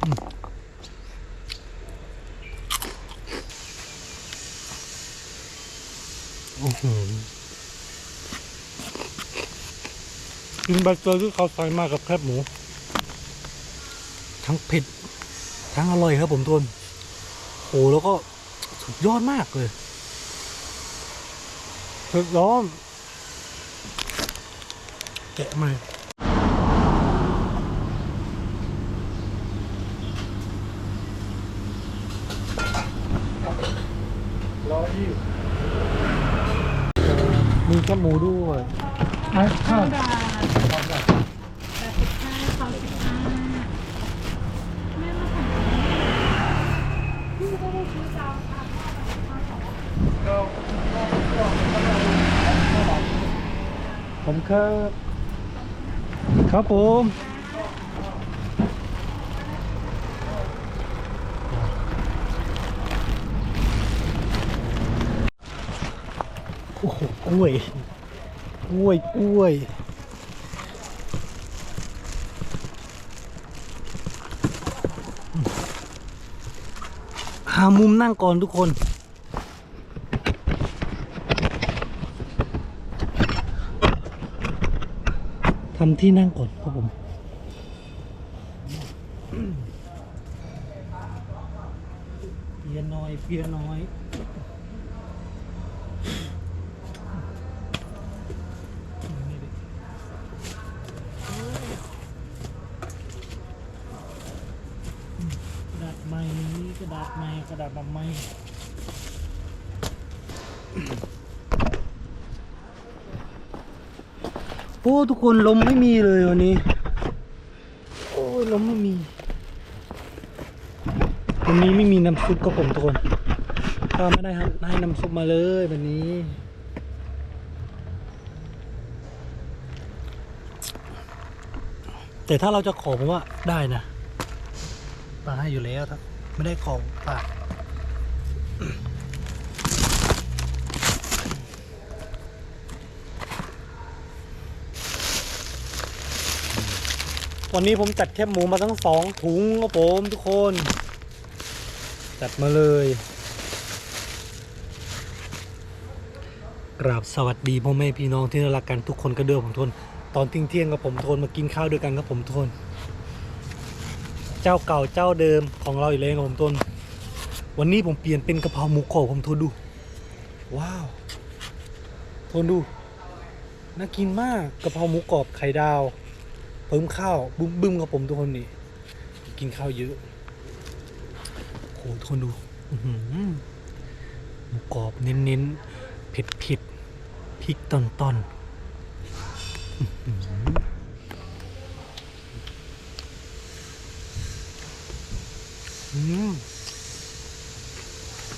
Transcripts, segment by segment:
โอ้โหกินใบเตยที่เขาใส่มากับแคบหมู ทั้งเผ็ด ทั้งอร่อยครับผมทุนโอ้แล้วก็สุดยอดมากเลยเผ็ดร้อนแกะมาร้อยยี่มีแค่หมูด้วยอะข้าวแปดสิบห้าสามสิบห้าแม่มาสั่งพี่ก็ได้ซื้อจาผมครับครับผม โอ้โหกล้วยกล้วยกล้วยหามุมนั่งก่อนทุกคนทำที่นั่งก่อนครับผมเปียน้อยเปียน้อย กระดาษไม้กระดาษ ไม้กระดาษแบบไม้โอ้ทุกคนลมไม่มีเลยวันนี้โอ้ยลมไม่มีวันนี้ไม่มีน้ำซุปกับผมทุกคนก็ไม่ได้ครับให้น้ำซุปมาเลยวันนี้ แต่ถ้าเราจะขอผมว่าได้นะปาให้อยู่แล้วครับไม่ได้ของปาก วันนี้ผมจัดแคบหมูมาทั้งสองถุงครับผมทุกคน จัดมาเลยกราบสวัสดีพ่อแม่พี่น้องที่รักกันทุกคนก็เด้อผมทนตอนเที่ยงเที่ยงกับผมทนมากินข้าวด้วยกันกับผมทน เจ้าเก่าเจ้าเดิมของเราอีกแล้วครับผมทนวันนี้ผมเปลี่ยนเป็นกะเพราหมูกรอบผมทนดู ว้าวทนดูน่ากินมากกะเพราหมูกรอบไข่ดาว เพิ่มข้าวบึ้มบึ้มกับผมทุกคนนี่กินข้าวเยอะโหทุกคนดูหมูกรอบเน้นๆเผ็ดเผ็ดๆพริกตอนตอน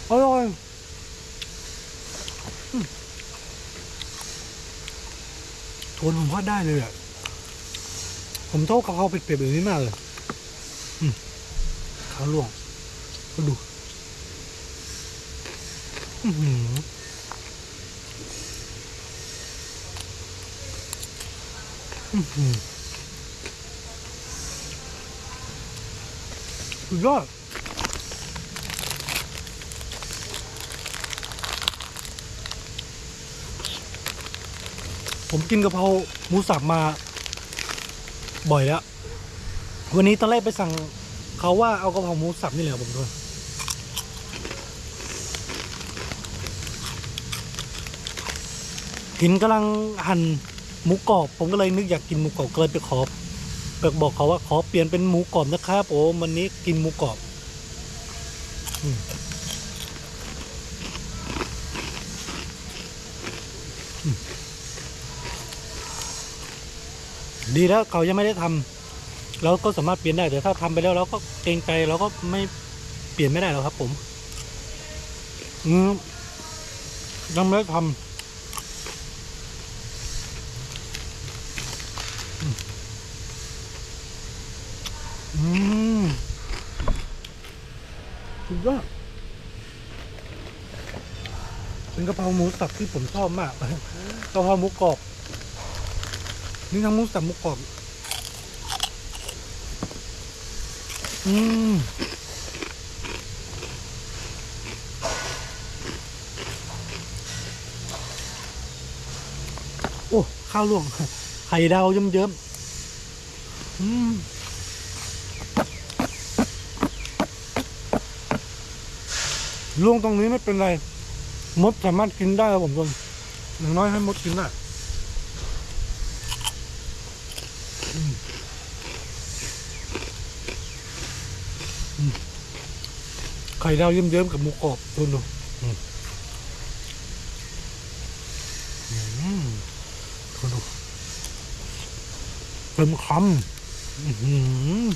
อร่อยอืมโทนผมว่าได้เลยอะ ผมชอบกะเพราเผ็ดๆแบบนี้มากเลยอืมข้าวลวงก็ดูอือหืออือหือสุดยอดผมกินกะเพราหมูสับมา บ่อยแล้ว วันนี้ตอนแรกไปสั่งเขาว่าเอากระเพราหมูสับนี่แหละผมด้วยห็นกำลังหั่นหมูกรอบ ผมก็เลยนึกอยากกินหมูกรอบก็เลยไปขอไปบอกเขาว่าขอเปลี่ยนเป็นหมูกรอบนะครับโอ้วันนี้กินหมูกรอบอืมอืม ดีแล้วเขายังไม่ได้ทำเราก็สามารถเปลี่ยนได้แต่ถ้าทำไปแล้วเราก็เกรงใจเราก็ไม่เปลี่ยนไม่ได้หรอกครับ ผม อืมยังไม่ได้ทำอืมสุดยอดเป็นกะเพราหมูสับที่ผมชอบมากกะเพราหมูกรอบ นี่ทั้งมูสับหมูกรอบ อืมโอ้ ข้าวลวกไข่ดาวเยิ้มๆอืมลวงตรงนี้ไม่เป็นไร มดสามารถกินได้ครับผมทุกคนอย่างน้อยให้มดกินได้อืมอืม ไข่ดาวเยิ้มๆกับหมูกรอบดูดูอืมอืมดูดูเต็มคำอื้อหือ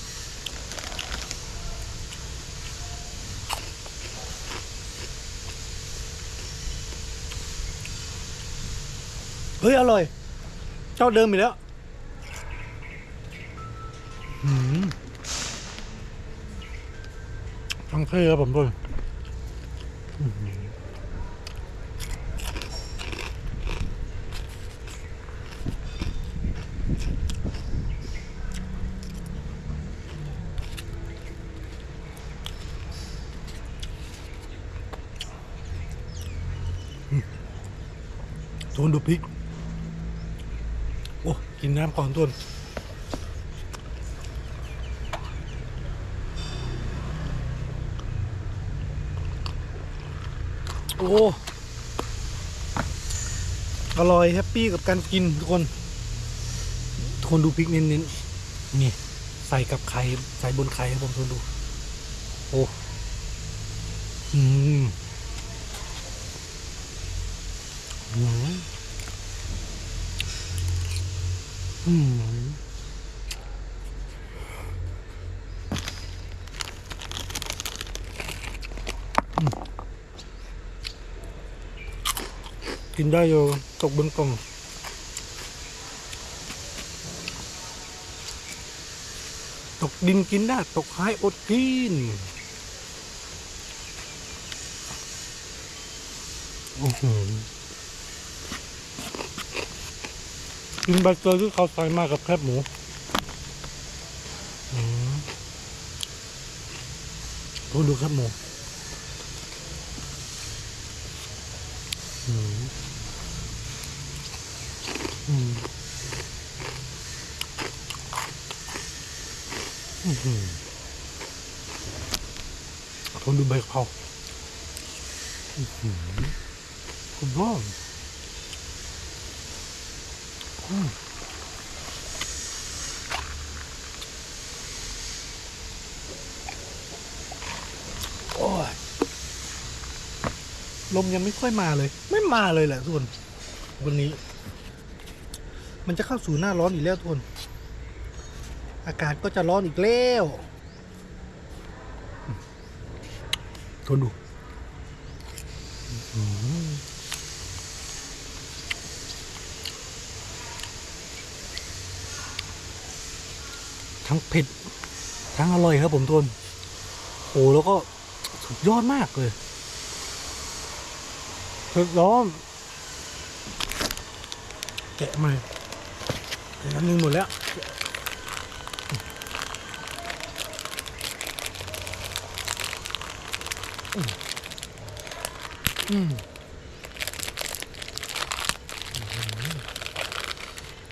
เฮ้ย อร่อย เจ้าเดิมอีกแล้วอืม ทั้งเท่ครับผมด้วยทวนดูพริก โอ้ กินน้ำก่อนต้น โอ้อร่อยแฮปปี้กับการกินทุกคน ทุกคนดูพริกเน้นๆนี่ใส่กับไข่ใส่บนไข่ให้ผมทุกคนดู โอ้อืมอืมอืม กินได้อยู่ตกบนกล่องตกดินกินได้ตกไม้อดกินโอ้โหกินใบเตยที่เขาใส่มากับแคบหมูอืมดูดูแคบหมูอืม ทนดูใบกะเพราคุณพ่อโอ้ย ลมยังไม่ค่อยมาเลย ไม่มาเลยแหละทุกคนวันนี้ มันจะเข้าสู่หน้าร้อนอีกแล้วทุกคนอากาศก็จะร้อนอีกแล้วทนดูทั้งเผ็ด ทั้งอร่อยครับผมทุนโอ้แล้วก็สุดยอดมากเลยเผ็ดร้อนแกะมา นหนึงหมดแล้วอืม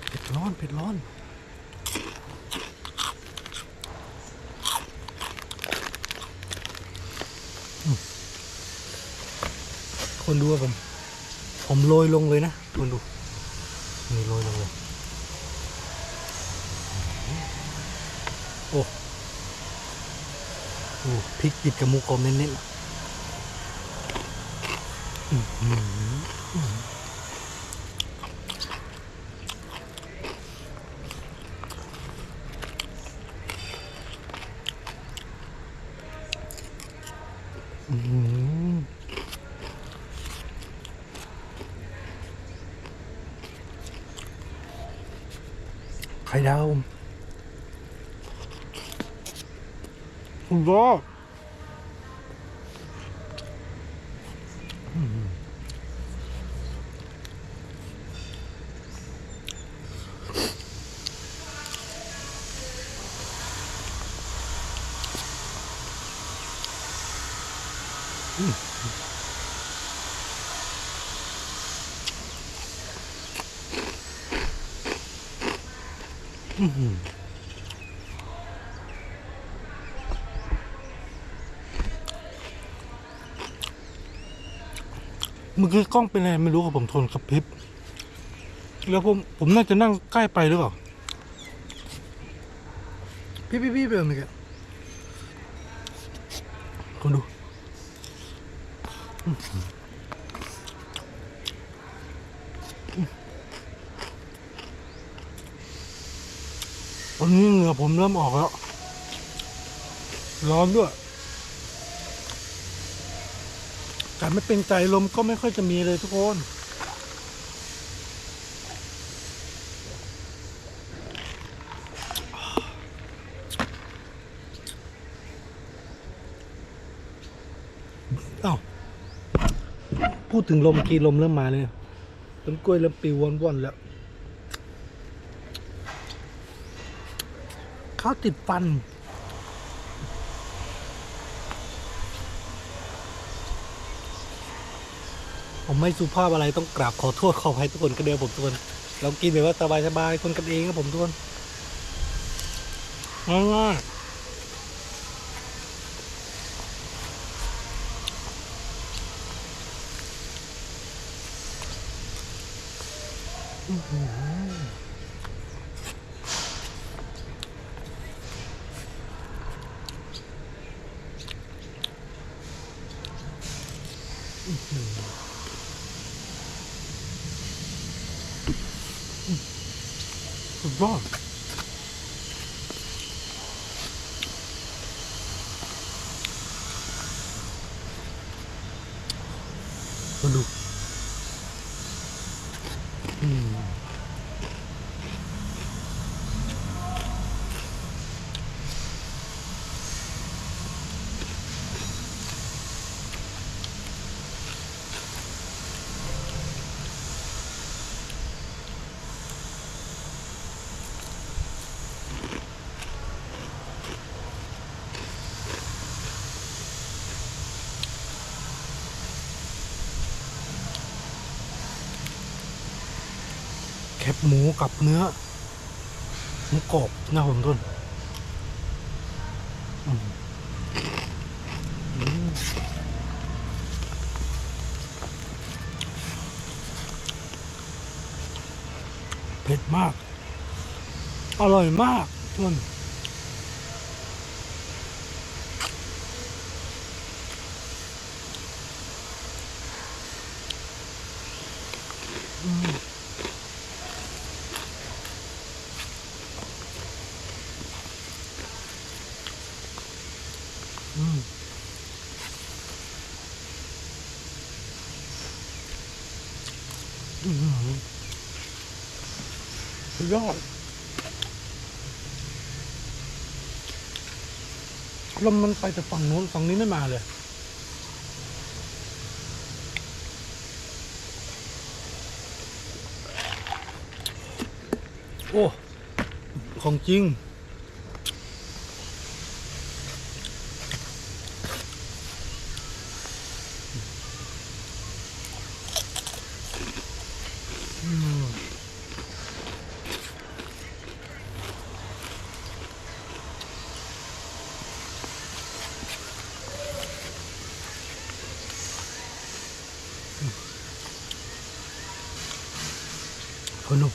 เผ็ดร้อนเผ็ดร้อนคนดูว่าผม ผมโรยลงเลยนะคุณดูนี่โรยลงเลย อ้โอ้พริกติดกับหมูกรอบเน้นๆอื้อหืออื้อหือไข่ดาว คุ เมื่อกี้กล้องเป็นอะไรไม่รู้ครับผมทนกับพริบ แล้วผมผมน่าจะนั่งใกล้ไปหรือเปล่า พี่พี่พี่ไปเอาเมื่อกี้คนดูอื้อหือตอนนี้เหงื่อผมเริ่มออกแล้ว ร้อนด้วย แต่ไม่เป็นใจลมก็ไม่ค่อยจะมีเลยทุกคนอ้าพูดถึงลมกีลมเริ่มมาเลยต้นกล้วยเริ่มปลิวว่อนๆแล้วข้าวติดฟัน ผมไม่สุภาพอะไรต้องกราบขอโทษขออภัยทุกคนกันเดียวผมทุกคนเรากินแบบว่าสบายๆคนกันเองครับผมทุกคนง่ายๆ สุดยอดมาดูอืมแคบหมูกับเนื้อหมูกรอบนะผมทุนเผ็ดมาก อร่อยมากทุนอืมอืมสุดยอด ลมมันไปแต่ฝั่งนู้นฝั่งนี้ไม่มาเลย โอ้ ของจริง อืม คนลุก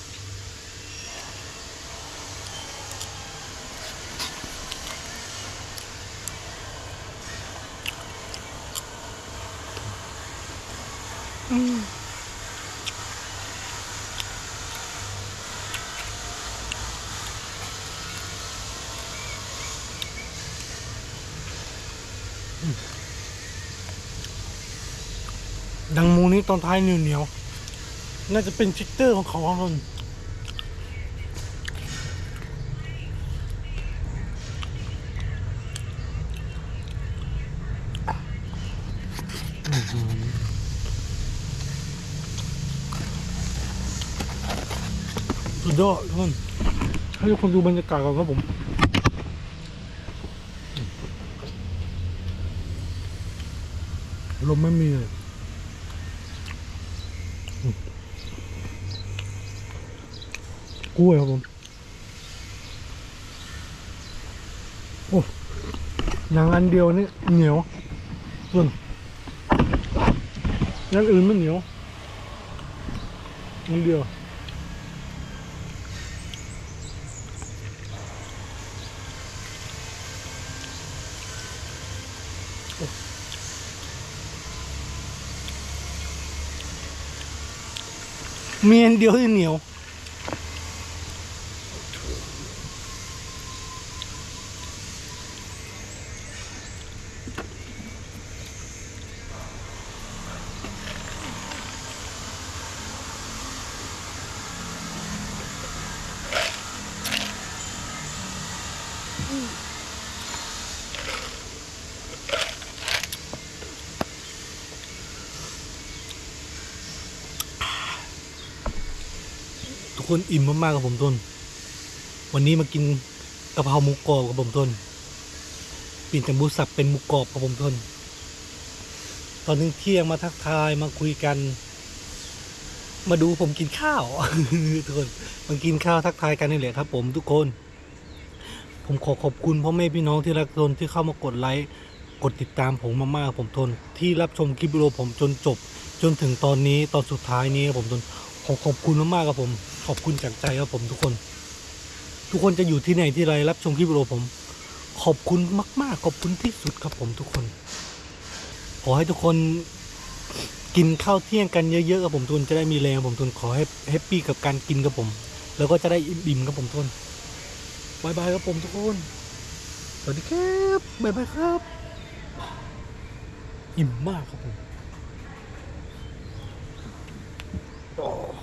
อืมดังมูนี้ตอนท้ายเหนียวเหนียว น่าจะเป็นชิกเตอร์ของเขาคนอื้อหือสุดยอดทุกคนให้ทุกคนดูบรรยากาศก่อนครับผมลมไม่มีเลยอืม กล้วยครับผมโอ้หนังอันเดียวนี่เหนียวส่วนนั่นอื่นไม่เหนียวอันเดียวมีอันเดียวที่เหนียว คนอิ่มมากๆกับผมต้น วันนี้มากินกะเพราหมูกรอบกับผมต้นเปลี่ยนจากหมูสับเป็นหมูกรอบกับผมต้น ตอนนึงเที่ยงมาทักทายมาคุยกัน มาดูผมกินข้าวทุกคนมากินข้าวทักทายกันนี่แหละครับ ผมทุกคน ผมขอขอบคุณพ่อแม่พี่น้องที่รักทนที่เข้ามากดไลค์กดติดตามผมมากๆผมทน ที่รับชมคลิปวิดีโอผมจนจบ จนถึงตอนนี้ตอนสุดท้ายนี้ครับผมทน ขอขอบคุณมากๆครับผม ขอบคุณจากใจครับผมทุกคน ทุกคนจะอยู่ที่ไหนที่ไรรับชมคลิปวิดีโอผม ขอบคุณมาก ๆ ขอบคุณที่สุดครับผมทุกคน ขอให้ทุกคนกินข้าวเที่ยงกันเยอะๆครับผมทุนจะได้มีแรงผมทุนขอให้แฮปปี้กับการกินครับผม แล้วก็จะได้อิ่มๆครับผมทุนบายบายครับผมทุกคน สวัสดีครับบายบายครับ อิ่มมากครับผม 어.